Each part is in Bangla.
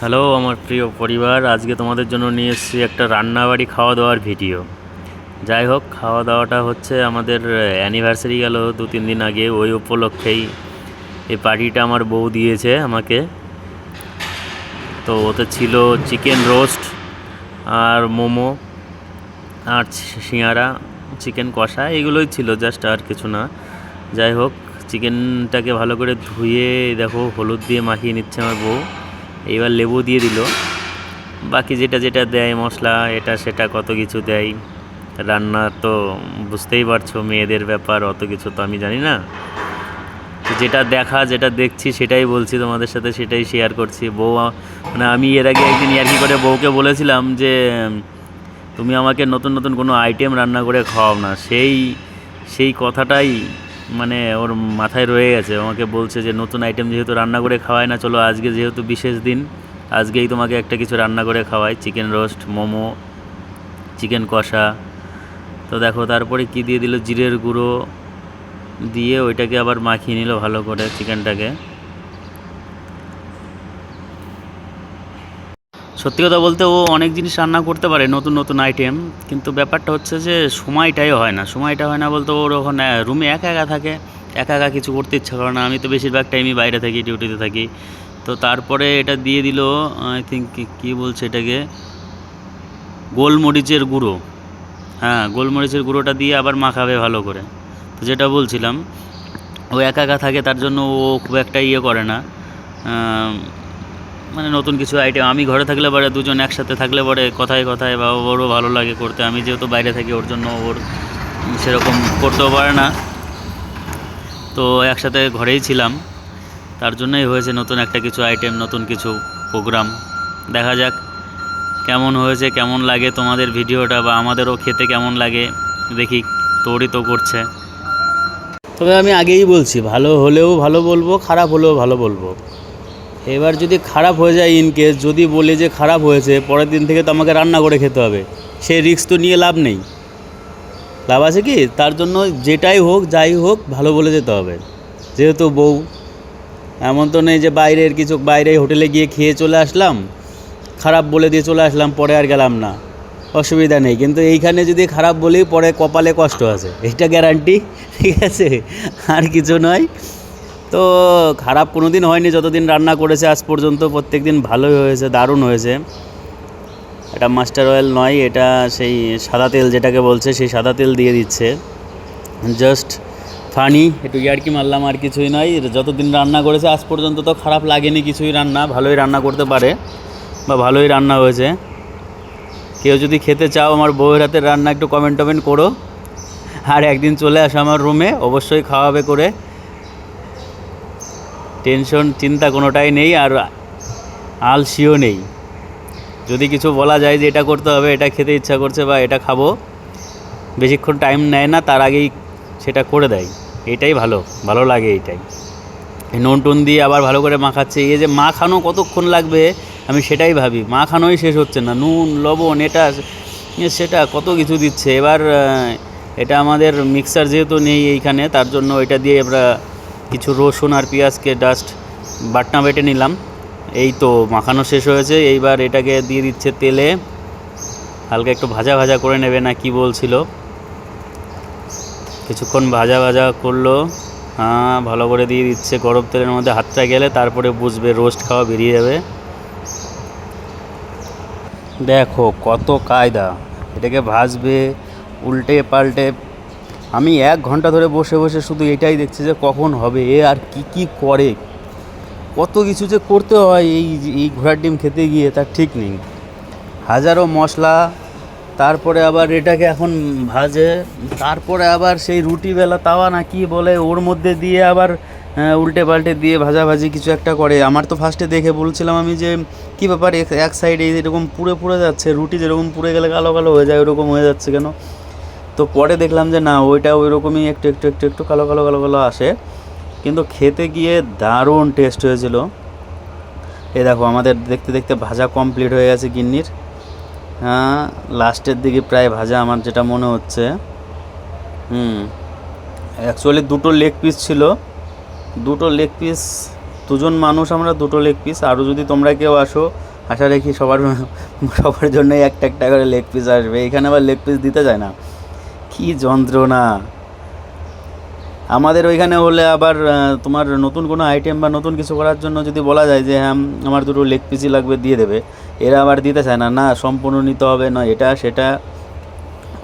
হ্যালো, আমার প্রিয় পরিবার। আজকে তোমাদের জন্য নিয়ে এসেছি একটা রান্নাবাড়ি খাওয়া দাওয়ার ভিডিও। যাই হোক খাওয়া দাওয়াটা হচ্ছে আমাদের অ্যানিভার্সারি গেল দু তিন দিন আগে। ওই উপলক্ষেই এই পার্টিটা আমার বউ দিয়েছে আমাকে। তো ওতে ছিল চিকেন রোস্ট আর মোমো আর সিঙ্গারা, চিকেন কষা, এগুলোই ছিল, জাস্ট আর কিছু না। যাই হোক, চিকেনটাকে ভালো করে ধুয়ে, দেখো, হলুদ দিয়ে মাখিয়ে নিচ্ছে আমার বউ। এইবার লেবু দিয়ে দিল। বাকি যেটা যেটা দেয়, মশলা, এটা সেটা কত কিছু দেয়, রান্না তো বুঝতেই পারছ, মেয়েদের ব্যাপার, অত কিছু তো আমি জানি না। যেটা দেখা, যেটা দেখছি, সেটাই বলছি তোমাদের সাথে, সেটাই শেয়ার করছি। বউ মানে আমি এর আগে একদিন ইয়ার্কি করে বউকে বলেছিলাম যে, তুমি আমাকে নতুন নতুন কোনো আইটেম রান্না করে খাওয়াও না। সেই সেই কথাটাই মানে ওর মাথায় রয়ে গেছে। আমাকে বলছে যে, নতুন আইটেম যেহেতু রান্না করে খাওয়ায় না, চলো আজকে যেহেতু বিশেষ দিন, আজকেই তোমাকে একটা কিছু রান্না করে খাওয়াই। চিকেন রোস্ট মোমো চিকেন কষা। তো দেখো, তারপরে কি দিয়ে দিল? জিরের গুঁড়ো দিয়ে ওইটাকে আবার মাখিয়ে নিল ভালো করে চিকেনটাকে সত্যি কথা বলতে ও অনেক জিনিস রান্না করতে পারে, নতুন নতুন আইটেম কিন্তু ব্যাপারটা হচ্ছে যে সময়টাই হয় না। সময়টা হয় না বলতে ওর ওখানে রুমে একা একা থাকে, একা একা কিছু করতে ইচ্ছা করে না। আমি তো বেশিরভাগ টাইমই বাইরে থাকি ডিউটিতে থাকি। তো তারপরে এটা দিয়ে দিল আই থিঙ্ক কী বলছে এটাকে? গোলমরিচের গুঁড়ো। হ্যাঁ গোলমরিচের গুঁড়োটা দিয়ে আবার মাখাবে ভালো করে। তো যেটা বলছিলাম, ও একা একা থাকে, তার জন্য ও খুব একটা ইয়ে করে না। মানে নতুন কিছু আইটেম আমি ঘরে থাকলে পরে দুজন একসাথে থাকলে পরে কথায় কথায় বা ওরও ভালো লাগে করতে। আমি যেহেতু বাইরে থাকি, ওর জন্য ওর সেরকম করতেও পারে না। তো একসাথে ঘরেই ছিলাম। তার জন্যই হয়েছে নতুন একটা কিছু আইটেম নতুন কিছু প্রোগ্রাম দেখা যাক কেমন হয়েছে, কেমন লাগে তোমাদের ভিডিওটা বা আমাদেরও খেতে কেমন লাগে, দেখি তোরই তো করছে। তবে আমি আগেই বলছি, ভালো হলেও ভালো বলব, খারাপ হলেও ভালো বলব। এবার যদি খারাপ হয়ে যায় ইন কেস যদি বলে যে খারাপ হয়েছে, পরের দিন থেকে তো আমাকে রান্না করে খেতে হবে। সেই রিস্ক তো নিয়ে লাভ নেই। লাভ আছে কি? তার জন্য যেটাই হোক, যাই হোক, ভালো বলে যেতে হবে। যেহেতু বউ, এমন তো নেই যে বাইরের কিছু, বাইরে হোটেলে গিয়ে খেয়ে চলে আসলাম, খারাপ বলে দিয়ে চলে আসলাম, পরে আর গেলাম না। অসুবিধা নেই। কিন্তু এইখানে যদি খারাপ বলি, পরে কপালে কষ্ট আছে। এটা গ্যারান্টি ঠিক আছে? আর কিছু নয়। তো খারাপ কোনো দিন হয়নি, যতদিন রান্না করেছে আজ পর্যন্ত প্রত্যেক দিন ভালোই হয়েছে, দারুণ হয়েছে। এটা মাস্টার অয়েল নয়, এটা সেই সাদা তেল যেটাকে বলছে, সেই সাদা তেল দিয়ে দিচ্ছে। জাস্ট ফানি, একটু ইয়ার্কি মারলাম, আর কিছুই নয়। যতদিন রান্না করেছে, আজ পর্যন্ত তো খারাপ লাগেনি কিছুই রান্না, ভালোই রান্না করতে পারে বা ভালোই রান্না হয়েছে। কেউ যদি খেতে চাও, আমার বউয়ের হাতের রান্না একটু কমেন্ট টমেন্ট করো। আর একদিন চলে আসো আমার রুমে অবশ্যই খাওয়াবে করে। টেনশন, চিন্তা কোনোটাই নেই আর আলসিও নেই। যদি কিছু বলা যায় যে এটা করতে হবে, এটা খেতে ইচ্ছা করছে বা এটা খাব, বেশিক্ষণ টাইম নেয় না, তার আগেই সেটা করে দেয়। এটাই ভালো ভালো লাগে এইটাই এই নুন টুন দিয়ে আবার ভালো করে মাখাচ্ছে। এই যে মাখানো কতক্ষণ লাগবে, আমি সেটাই ভাবি। মাখানোই শেষ হচ্ছে না। নুন, লবণ, এটা সেটা কত কিছু দিচ্ছে। এবার এটা আমাদের মিক্সার যেহেতু নেই এইখানে, তার জন্য এটা দিয়ে আমরা কিছু রসুন আর পেঁয়াজকে জাস্ট বাটনা বেটে নিলাম। এই তো মাখানো শেষ হয়েছে। এইবার এটাকে দিয়ে দিচ্ছে তেলে। হালকা একটু ভাজা ভাজা করে নেবে না কি বলছিল। কিছুক্ষণ ভাজা ভাজা করল। হ্যাঁ ভালো করে দিয়ে দিচ্ছে। গরম তেলের মধ্যে হাতটা গেলে তারপরে বুঝবে রোস্ট খাওয়া বেরিয়ে যাবে। দেখো কত কায়দা। এটাকে ভাজবে, উল্টে পাল্টে আমি এক ঘণ্টা ধরে বসে বসে শুধু এটাই দেখছি যে কখন হবে, এ আর কি কি করে? কত কিছু যে করতে হয় এই এই ঘোড়ার ডিম খেতে গিয়ে, তার ঠিক নেই। হাজারো মশলা, তারপরে আবার এটাকে এখন ভাজে, তারপরে আবার সেই রুটি বেলা তাওয়া না কি বলে, ওর মধ্যে দিয়ে আবার উল্টে পাল্টে দিয়ে ভাজাভাজি কিছু একটা করে। আমার তো ফার্স্টে দেখে বলছিলাম আমি যে, কী ব্যাপার, এক- এক সাইডে এরকম পুড়ে পুড়ে যাচ্ছে, রুটি যেরকম পুড়ে গেলে কালো কালো হয়ে যায়, ওরকম হয়ে যাচ্ছে কেন? তো পরে দেখলাম যে না, ওইটা ওই রকমই একটু একটু একটু একটু কালো কালো কালো কালো আসে। কিন্তু খেতে গিয়ে দারুণ টেস্ট হয়েছিল। এই দেখো, আমাদের দেখতে দেখতে ভাজা কমপ্লিট হয়ে গেছে গিন্নির। হ্যাঁ লাস্টের দিকে প্রায় ভাজা আমার যেটা মনে হচ্ছে। হুম অ্যাকচুয়ালি দুটো লেগ পিস ছিল। দুটো লেগ পিস দুজন মানুষ আমরা দুটো লেগ পিস আরও যদি তোমরা কেউ আসো, আশা রাখি সবার সবার জন্যই একটা একটা করে লেগ পিস আসবে। এখানে আবার লেগ পিস দিতে যায় না। কি যন্ত্রণা। আমাদের ওইখানে হলে আবার তোমার নতুন কোনো আইটেম বা নতুন কিছু করার জন্য যদি বলা যায় যে হ্যাঁ আমার দুটো লেগ পিসই লাগবে, দিয়ে দেবে। এরা আবার দিতে চায় না। না, সম্পূর্ণ নিতে হবে, না এটা, সেটা,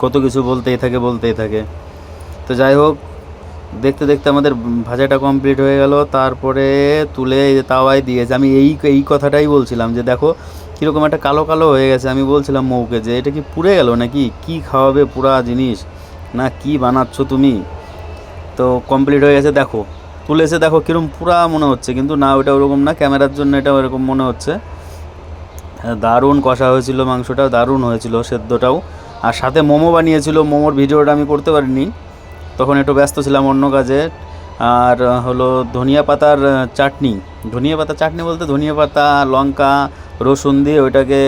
কত কিছু বলতেই থাকে বলতেই থাকে। তো যাই হোক, দেখতে দেখতে আমাদের ভাজাটা কমপ্লিট হয়ে গেল। তারপরে তুলে যে তাওয়ায় দিয়েছে। আমি এই এই কথাটাই বলছিলাম যে, দেখো, কীরকম একটা কালো কালো হয়ে গেছে। আমি বলছিলাম মৌকে যে, এটা কি পুড়ে গেল নাকি? কি খাওয়াবে পুরা জিনিস? না কি বানাচ্ছ তুমি? তো কমপ্লিট হয়ে গেছে দেখো। তুলেছে দেখো কীরকম পুরা মনে হচ্ছে কিন্তু না ওটা ওরকম না ক্যামেরার জন্য এটা ওরকম মনে হচ্ছে। হ্যাঁ, দারুণ কষা হয়েছিল মাংসটাও দারুণ হয়েছিল সেদ্ধটাও। আর সাথে মোমো বানিয়েছিল মোমোর ভিডিওটা আমি করতে পারিনি। তখন একটু ব্যস্ত ছিলাম অন্য কাজে। আর হলো ধনিয়া পাতার চাটনি। ধনিয়া পাতা চাটনি বলতে ধনিয়া পাতা লঙ্কা রসুন দিয়ে ওইটাকে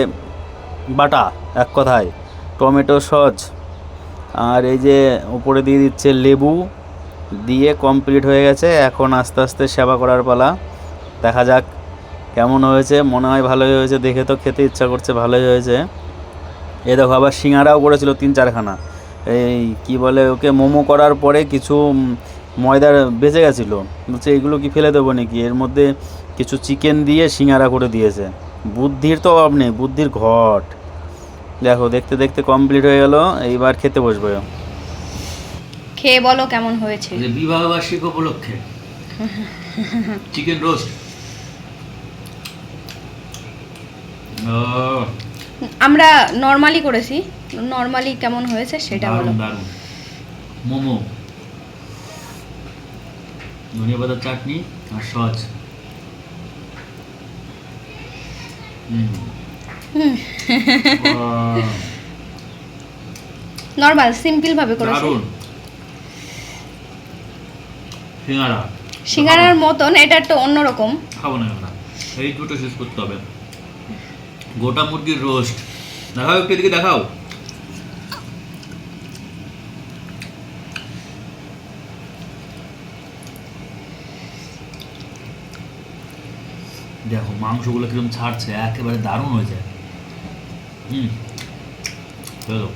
বাটা এক কথায়। টমেটো সস আর এই যে উপরে দিয়ে দিচ্ছে লেবু, দিয়ে কমপ্লিট হয়ে গেছে। এখন আস্তে আস্তে সেবা করার পালা। দেখা যাক কেমন হয়েছে। মনে হয় ভালোই হয়েছে। দেখে তো খেতে ইচ্ছা করছে, ভালোই হয়েছে। এ দেখো, আবার সিঙ্গারাও করেছিল তিন চারখানা। এই কি বলে ওকে, মোমো করার পরে কিছু ময়দার বেঁচে গেছিল। বলছে, এগুলো কি ফেলে দেবো নাকি? এর মধ্যে কিছু চিকেন দিয়ে সিঙ্গারা করে দিয়েছে। বুদ্ধির তো অভাব নেই, বুদ্ধির ঘট। দেখো দেখতে দেখতে কমপ্লিট হয়ে গেল এইবার খেতে বসবো। খেয়ে বলো কেমন হয়েছে। বিবাহ বার্ষিক উপলক্ষে। চিকেন রোস্ট আমরা নর্মালি করেছি নর্মালি কেমন হয়েছে সেটা বলো। মোমো। ধনিয়া পাতার চাটনি আর সস। নর্মাল সিম্পল ভাবে করেছি। সিঙ্গারা। সিঙ্গারার মতন এটা একটু অন্যরকম। খাব না আমরা এই দুটো শেষ করতে হবে। গোটা মুরগির রোস্ট। দেখাও একটু এদিকে দেখাও। দেখো মাংসগুলো কীরকম ছাড়ছে একেবারে দারুণ হয়েছে হুম চলো